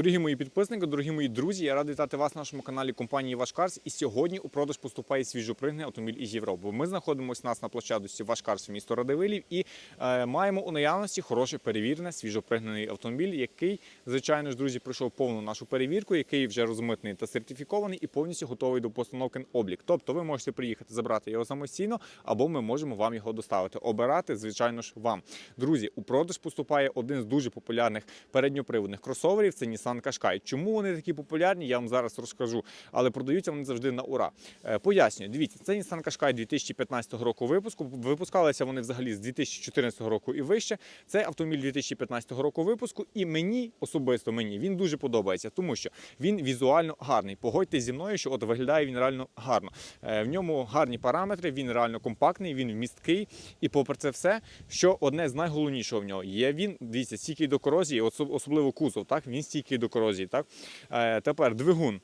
Дорогі мої підписники, дорогі мої друзі, я радий вітати вас на нашому каналі компанії Вашкарс. І сьогодні у продаж поступає свіжопригнаний автомобіль із Європи. Ми знаходимося нас на площадці Вашкарс місто Радивилів і е, маємо у наявності хороше перевірене свіжопригнаний автомобіль, який, звичайно ж, друзі, пройшов повну нашу перевірку, який вже розмитний та сертифікований і повністю готовий до постановки на облік. Тобто ви можете приїхати забрати його самостійно, або ми можемо вам його доставити. Обирати, звичайно ж, вам. Друзі, у продаж поступає один з дуже популярних передньоприводних кросоверів. Це Nissan Qashqai. Чому вони такі популярні? Я вам зараз розкажу. Але продаються вони завжди на ура. Е, Пояснюю, дивіться, це Nissan Qashqai 2015 року випуску. Випускалися вони взагалі з 2014 року і вище. Це автомобіль 2015 року випуску. І мені особисто мені він дуже подобається, тому що він візуально гарний. Погодьтесь зі мною, що от виглядає він реально гарно. Е, В ньому гарні параметри, він реально компактний, він вмісткий. І попри це все, що одне з найголовнішого в нього є. Він дивіться, стійкий до корозії, особливо кузов. Так він стійкий корозії. Так Е, тепер двигун.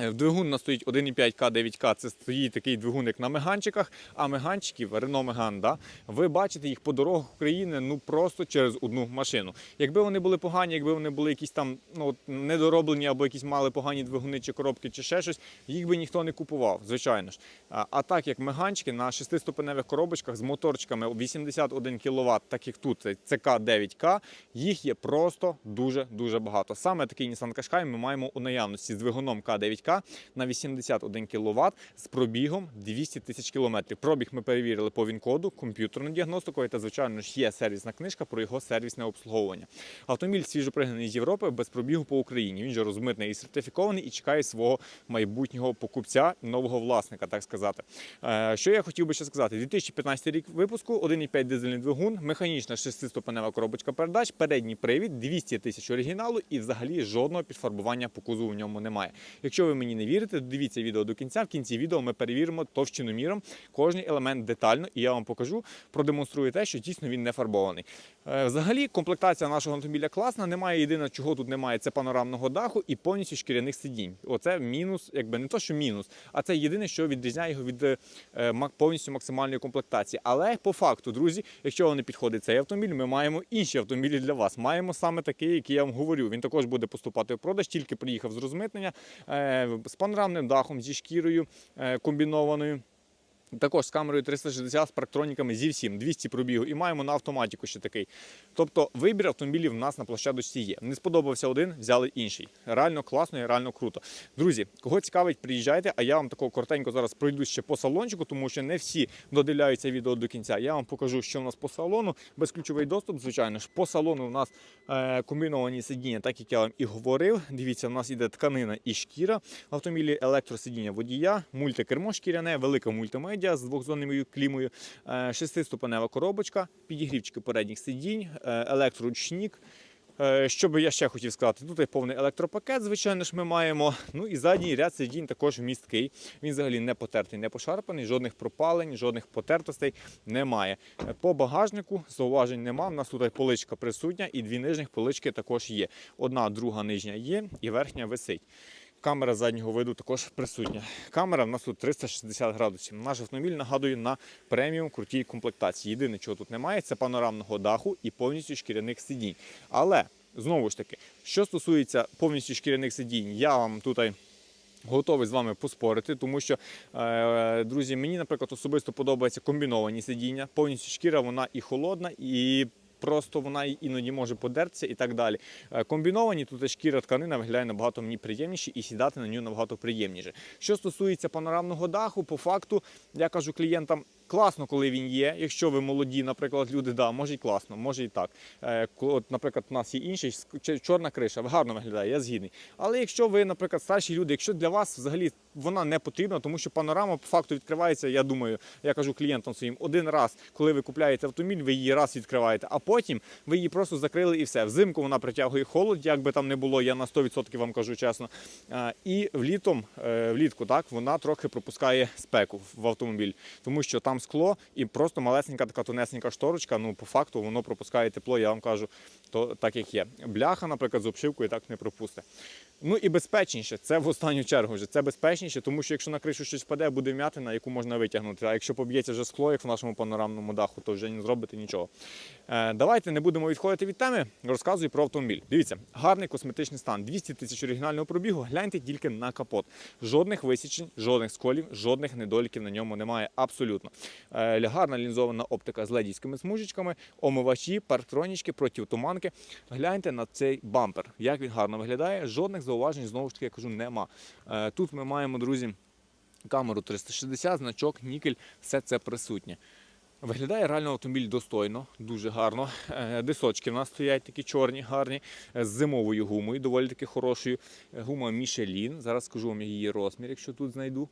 Е, В двигун нас стоїть 1,5К, 9К. Це стоїть такий двигун, на меганчиках. А меганчиків, Renault Megane, да, ви бачите їх по дорогах України ну просто через одну машину. Якби вони були погані, якби вони були якісь там ну, недороблені або якісь мали погані двигуни чи коробки, чи ще щось, їх би ніхто не купував, звичайно ж. А, а так як меганчики на шестиступеневих коробочках з моторчиками 81 кВт, так як тут це ЦК-9К, їх є просто дуже-дуже багато. Саме такий Nissan Qashqai ми маємо у наявності з двигуном К9К на 81 кВт з пробігом 200 тисяч кілометрів. Пробіг ми перевірили по ВІН-коду, комп'ютерну діагностику, та звичайно ж є сервісна книжка про його сервісне обслуговування. Автомобіль свіжопригнаний з Європи без пробігу по Україні. Він же розмитний і сертифікований і чекає свого майбутнього покупця, нового власника, так сказати. Е, Що я хотів би ще сказати? 2015 рік випуску, 1,5 дизельний двигун, механічна шестиступенева коробочка передач, передній привід, 200 тисяч оригіналу і взагалі жодного підфарбування по кузову в ньому немає. Якщо ви мені не вірите, дивіться відео до кінця. В кінці відео ми перевіримо товщиноміром кожний елемент детально, і я вам покажу, продемонструю те, що дійсно він не фарбований. Е, Взагалі, комплектація нашого автомобіля класна. Немає єдине, чого тут немає, це панорамного даху і повністю шкіряних сидінь. Оце мінус, якби не то, що мінус, а це єдине, що відрізняє його від е, повністю максимальної комплектації. Але по факту, друзі, якщо вам не підходить цей автомобіль, ми маємо інші автомобілі для вас. Маємо саме такий, який я вам говорю. Він також буде поступати в продаж, тільки приїхав з розмитнення е, з панорамним дахом, зі шкірою е, комбінованою. Також з камерою 360 з парктроніками зі всім 200 пробігу і маємо на автоматику ще такий. Тобто вибір автомобілів в нас на площадочці є. Не сподобався один, взяли інший. Реально класно і реально круто. Друзі, кого цікавить, приїжджайте, а я вам такого коротенько зараз пройду ще по салончику, тому що не всі додивляються відео до кінця. Я вам покажу, що в нас по салону. Безключовий доступ, звичайно ж, по салону у нас е, комбіновані сидіння, так як я вам і говорив. Дивіться, у нас іде тканина і шкіра. В автомобілі електросидіння водія, мультикермо шкіряне, велика мультимедіа з двохзонною клімою, е, шестиступенева коробочка, підігрівчики передніх сидінь, е, електроручник. Е, Що би я ще хотів сказати? Тут є повний електропакет, звичайно ж, ми маємо. Ну і задній ряд сидінь також місткий. Він взагалі не потертий, не пошарпаний, жодних пропалень, жодних потертостей немає. По багажнику зауважень нема. У нас тут поличка присутня, і дві нижніх полички також є. Одна, друга нижня є, і верхня висить. Камера заднього виду також присутня. Камера в нас тут 360 градусів. Наш автомобіль нагадує на преміум крутій комплектації. Єдине, чого тут немає, це панорамного даху і повністю шкіряних сидінь. Але знову ж таки, що стосується повністю шкіряних сидінь, я вам тут готовий з вами поспорити, тому що, е, друзі, мені, наприклад, особисто подобаються комбіновані сидіння. Повністю шкіра вона і холодна, і просто вона іноді може подертися і так далі. Е, Комбіновані тут шкіра тканина виглядає набагато мені приємніше і сідати на нього набагато приємніше. Що стосується панорамного даху, по факту я кажу клієнтам. Класно, коли він є. Якщо ви молоді, наприклад, люди, да, може і класно, може і так. Е, от, наприклад, у нас є інший чорна криша, гарно виглядає, я згідний. Але якщо ви, наприклад, старші люди, якщо для вас взагалі вона не потрібна, тому що панорама по факту відкривається, я думаю, я кажу клієнтам своїм, один раз, коли ви купляєте автомобіль, ви її раз відкриваєте, а потім ви її просто закрили і все. Взимку вона притягує холод, як би там не було, я на 100% вам кажу чесно. І влітом, е, влітку так, вона трохи пропускає спеку в автомобіль, тому що там там скло і просто малесенька така тонесенька шторочка. Ну, по факту воно пропускає тепло, я вам кажу, то так як є. Бляха, наприклад, з обшивкою так не пропусте. Ну і безпечніше, це в останню чергу вже. Це безпечніше, тому що якщо на кришу щось впаде, буде вмятина, яку можна витягнути. А якщо поб'ється вже скло, як в нашому панорамному даху, то вже не зробити нічого. Е, давайте не будемо відходити від теми. Розказую про автомобіль. Дивіться, гарний косметичний стан, 200 тисяч оригінального пробігу. Гляньте тільки на капот. Жодних висічень, жодних сколів, жодних недоліків на ньому немає. Абсолютно. Е, гарна лінзована оптика з ледівськими смужечками, омивачі, парктронічки, противтуманки. Гляньте на цей бампер. Як він гарно виглядає. Жодних зауважень, знову ж таки, я кажу, нема. Е, Тут ми маємо, друзі, камеру 360, значок, нікель, все це присутнє. Виглядає реально автомобіль достойно, дуже гарно. Е, Дисочки в нас стоять такі чорні, гарні, з зимовою гумою, доволі таки хорошою. Гума Michelin. Зараз скажу вам її розмір, якщо тут знайду.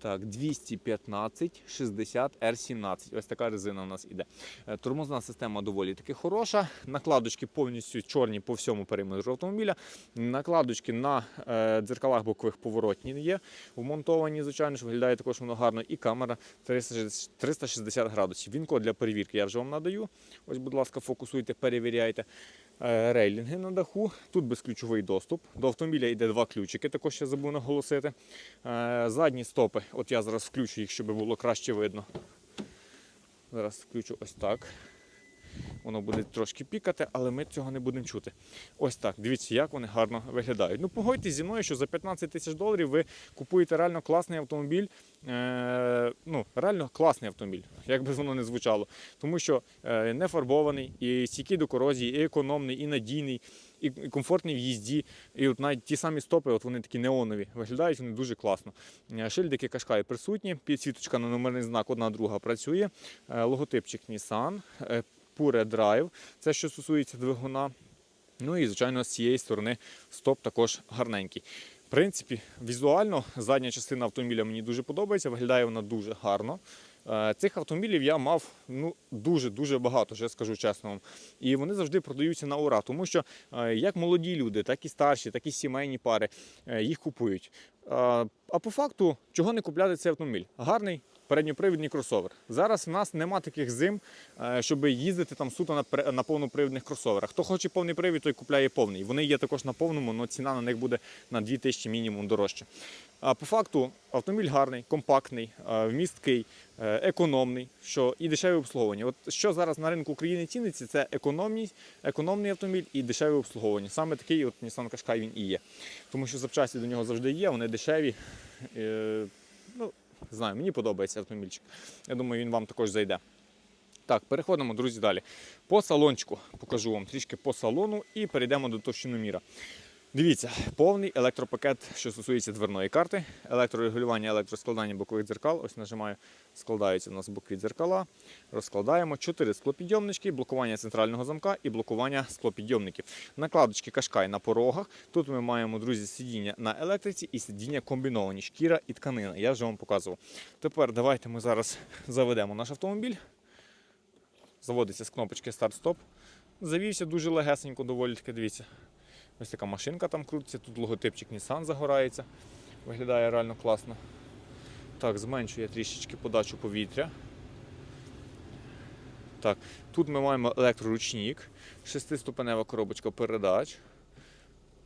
Так, 215 60 R17. Ось така резина у нас іде. Е, Тормозна система доволі таки хороша. Накладочки повністю чорні по всьому периметру автомобіля. Накладочки на е, дзеркалах бокових поворотні є. Вмонтовані, звичайно ж, виглядає також воно гарно. І камера 360 360 градусів. Він код для перевірки я вже вам надаю. Ось, будь ласка, фокусуйте, перевіряйте. Е, Рейлінги на даху. Тут безключовий доступ. До автомобіля йде два ключики, також я забув наголосити. Е, Задні стопи. От я зараз включу їх, щоб було краще видно. Зараз включу ось так. Воно буде трошки пікати, але ми цього не будемо чути. Ось так. Дивіться, як вони гарно виглядають. Ну, погодьтесь зі мною, що за 15 тисяч доларів ви купуєте реально класний автомобіль. Е, ну, реально класний автомобіль, як би воно не звучало. Тому що е, не фарбований, і стійкий до корозії, і економний, і надійний, і, комфортний в їзді. І от навіть ті самі стопи, от вони такі неонові, виглядають вони дуже класно. Е, Шильдики Кашкай присутні, підсвіточка на номерний знак, одна друга працює. Е, Логотипчик Nissan. Е, Pure Drive, це що стосується двигуна. Ну і, звичайно, з цієї сторони стоп також гарненький. В принципі, візуально задня частина автомобіля мені дуже подобається, виглядає вона дуже гарно. Е, Цих автомобілів я мав ну, дуже-дуже багато, вже скажу чесно вам. І вони завжди продаються на ура, тому що е, як молоді люди, так і старші, так і сімейні пари е, їх купують. А по факту, чого не купляти цей автомобіль? Гарний, передньопривідний кросовер. Зараз в нас нема таких зим, е, щоб їздити там суто на, повнопривідних кросоверах. Хто хоче повний привід, той купляє повний. Вони є також на повному, але ціна на них буде на 2000 мінімум дорожче. А по факту автомобіль гарний, компактний, е, вмісткий, е, економний, що і дешеве обслуговування. От що зараз на ринку України ціниться, це економність, економний автомобіль і дешеве обслуговування. Саме такий от Nissan Qashqai він і є. Тому що запчасті до нього завжди є, вони дешеві. Е, Ну, знаю, мені подобається автомобільчик. Я думаю, він вам також зайде. Так, переходимо, друзі, далі. По салончику покажу вам трішки по салону і перейдемо до товщиноміра. Дивіться, повний електропакет, що стосується дверної карти, електрорегулювання, електроскладання бокових дзеркал. Ось нажимаю, складаються у нас бокові дзеркала. Розкладаємо. Чотири склопідйомнички, блокування центрального замка і блокування склопідйомників. Накладочки кашкай на порогах. Тут ми маємо, друзі, сидіння на електриці і сидіння комбіновані, шкіра і тканина. Я вже вам показував. Тепер давайте ми зараз заведемо наш автомобіль. Заводиться з кнопочки старт-стоп. Завівся дуже легесенько, доволі таки, дивіться. Ось така машинка там крутиться, тут логотипчик Nissan загорається. Виглядає реально класно. Так, зменшує трішечки подачу повітря. Так, тут ми маємо електроручник, шестиступенева коробочка передач.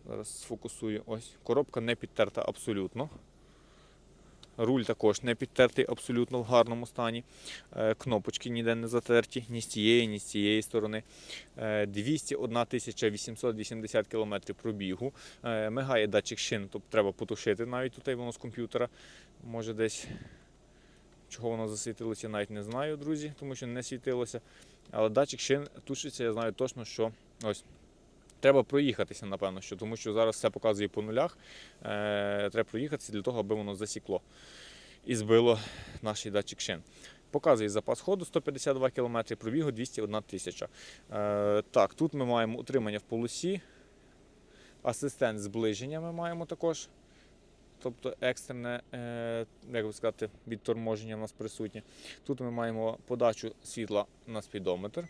Зараз сфокусую. Ось. Коробка не підтерта абсолютно. Руль також не підтертий абсолютно в гарному стані. Е, Кнопочки ніде не затерті, ні з цієї, ні з цієї сторони. Е, 201 880 км пробігу. Е, Мигає датчик шин, тобто треба потушити навіть тут воно з комп'ютера. Може десь чого воно засвітилося, навіть не знаю, друзі, тому що не світилося. Але датчик шин тушиться, я знаю точно, що ось. Треба проїхатися, напевно, що, тому що зараз все показує по нулях. Е, треба проїхатися для того, аби воно засікло і збило наш датчик шин. Показує запас ходу 152 км, пробігу 201 тисяча. Е, так, тут ми маємо утримання в полосі, асистент зближення ми маємо також. Тобто екстрене, е, як би сказати, відторможення у нас присутнє. Тут ми маємо подачу світла на спідометр.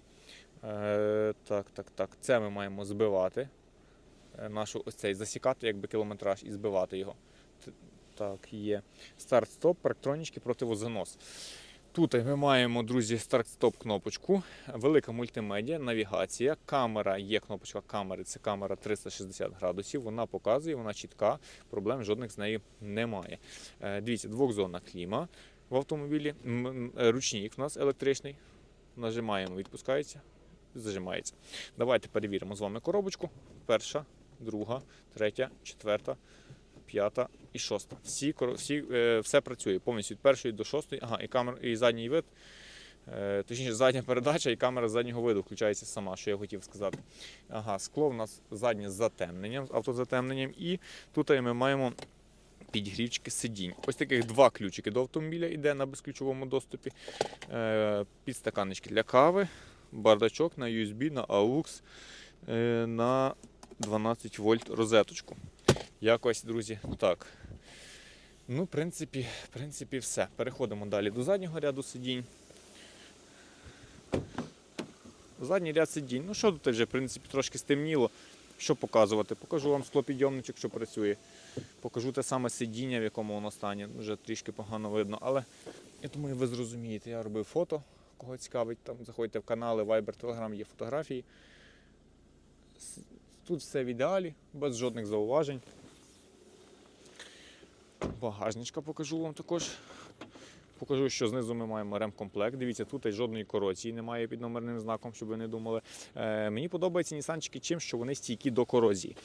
Е, так, так, так. Це ми маємо збивати. Е, нашу ось цей засікати якби кілометраж і збивати його. Так, є. Старт-стоп, парктронічки, противозанос. Тут ми маємо, друзі, старт-стоп кнопочку, велика мультимедіа, навігація, камера, є кнопочка камери, це камера 360 градусів. Вона показує, вона чітка, проблем жодних з нею немає. Е, Дивіться, двохзонна кліма в автомобілі, ручник в нас електричний. Нажимаємо, відпускається, зажимається. Давайте перевіримо з вами коробочку. Перша, друга, третя, четверта, п'ята і шоста. Всі, всі, е, все працює повністю від першої до шостої. Ага, і камера, і задній вид. Е, точніше, задня передача і камера заднього виду включається сама, що я хотів сказати. Ага, скло в нас заднє з затемненням, з автозатемненням. І тут ми маємо підгрівчики сидінь. Ось таких два ключики до автомобіля йде на безключовому доступі. Е, підстаканнички для кави, бардачок на USB, на AUX, е, на 12 вольт розеточку. Якось, друзі, так. Ну, в принципі, в принципі, все. Переходимо далі до заднього ряду сидінь. Задній ряд сидінь. Ну що тут вже, в принципі, трошки стемніло. Що показувати? Покажу вам склопідйомничок, що працює. Покажу те саме сидіння, в якому воно стані. Вже трішки погано видно. Але я думаю, ви зрозумієте. Я робив фото, кого цікавить. Там заходьте в канали, Viber, Telegram, є фотографії. Тут все в ідеалі, без жодних зауважень. Багажничка покажу вам також. Покажу, що знизу ми маємо ремкомплект. Дивіться, тут жодної корозії немає під номерним знаком, щоб ви не думали. Е, мені подобаються нісанчики чим, що вони стійкі до корозії.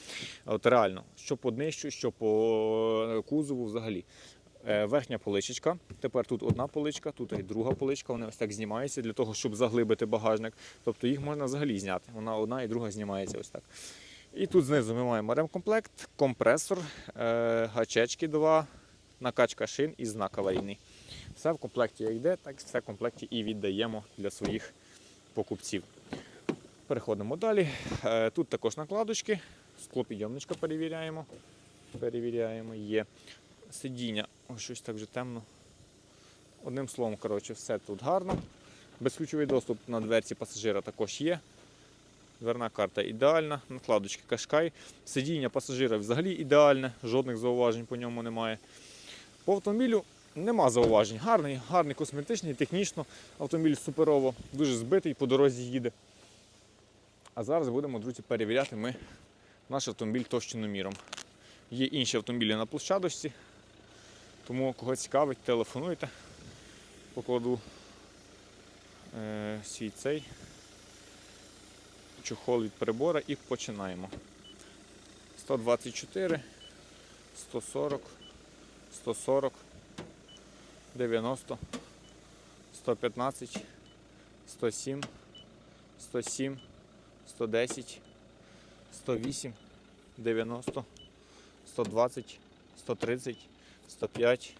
От реально, що по днищу, що по е, кузову взагалі. Е, верхня поличечка. Тепер тут одна поличка, тут і друга поличка. Вони ось так знімаються для того, щоб заглибити багажник. Тобто їх можна взагалі зняти. Вона одна і друга знімається ось так. І тут знизу ми маємо ремкомплект, компресор, е, гачечки два, накачка шин і знак аварійний. Все в комплекті як йде, так все в комплекті і віддаємо для своїх покупців. Переходимо далі. Е, Тут також накладочки, склопідйомничка перевіряємо. Перевіряємо, є сидіння. Ось щось так вже темно. Одним словом, коротше, все тут гарно. Безключовий доступ на дверці пасажира також є. Дверна карта ідеальна, накладочки кашкай. Сидіння пасажира взагалі ідеальне, жодних зауважень по ньому немає. По автомобілю нема зауважень. Гарний, гарний косметичний, технічно. Автомобіль суперово, дуже збитий, по дорозі їде. А зараз будемо, друзі, перевіряти ми наш автомобіль товщиноміром. Є інші автомобілі на площадочці, тому кого цікавить, телефонуйте. Покладу е, свій цей чохол від прибора і починаємо. 124, 140, 140, 90, 115, 107, 107, 110, 108, 90, 120, 130, 105,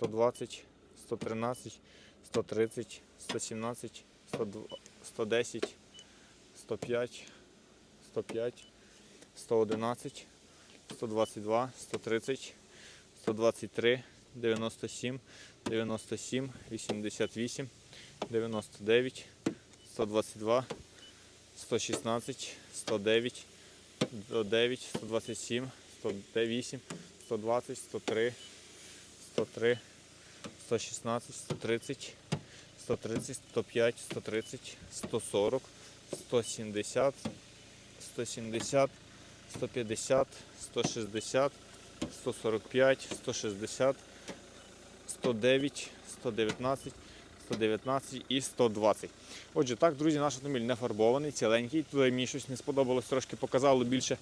120, 113, 130, 117, 110, 105, 105, 111, 122, 130, 123, 97, 97, 88, 99, 122, 116, 109, 109, 127, 108, 120, 103, 103, 116, 130, 130, 105, 130, 140, 170, 170, 150, 160, 145, 160, 109, 119, 119 і 120. Отже, так, друзі, наш автомобіль не фарбований, ціленький. Тут мені щось не сподобалось, трошки показало більше.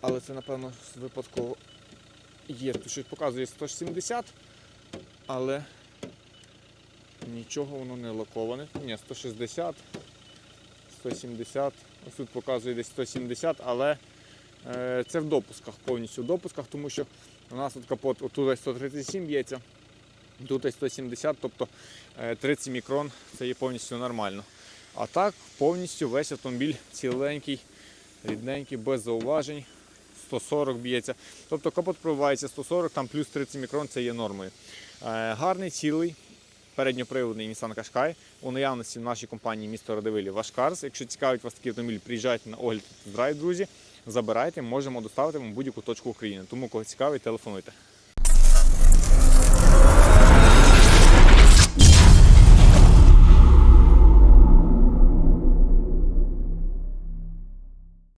Але це, напевно, випадково є. Тут щось показує 170, але нічого воно не лаковане. Ні, 160, 170. Ось тут показує десь 170, але е, це в допусках, повністю в допусках, тому що у нас тут капот десь 137 б'ється, тут 170, тобто е, 30 мікрон це є повністю нормально. А так повністю весь автомобіль ціленький, рідненький, без зауважень. 140 б'ється. Тобто капот пробивається 140, там плюс 30 мікрон це є нормою. Е, гарний, цілий, передньоприводний Nissan Qashqai. У наявності в нашій компанії місто Радивилі Вашкарс. Якщо цікавить вас такий автомобіль, приїжджайте на огляд драйв, друзі. Забирайте, можемо доставити вам будь-яку точку України. Тому кого цікавить, телефонуйте.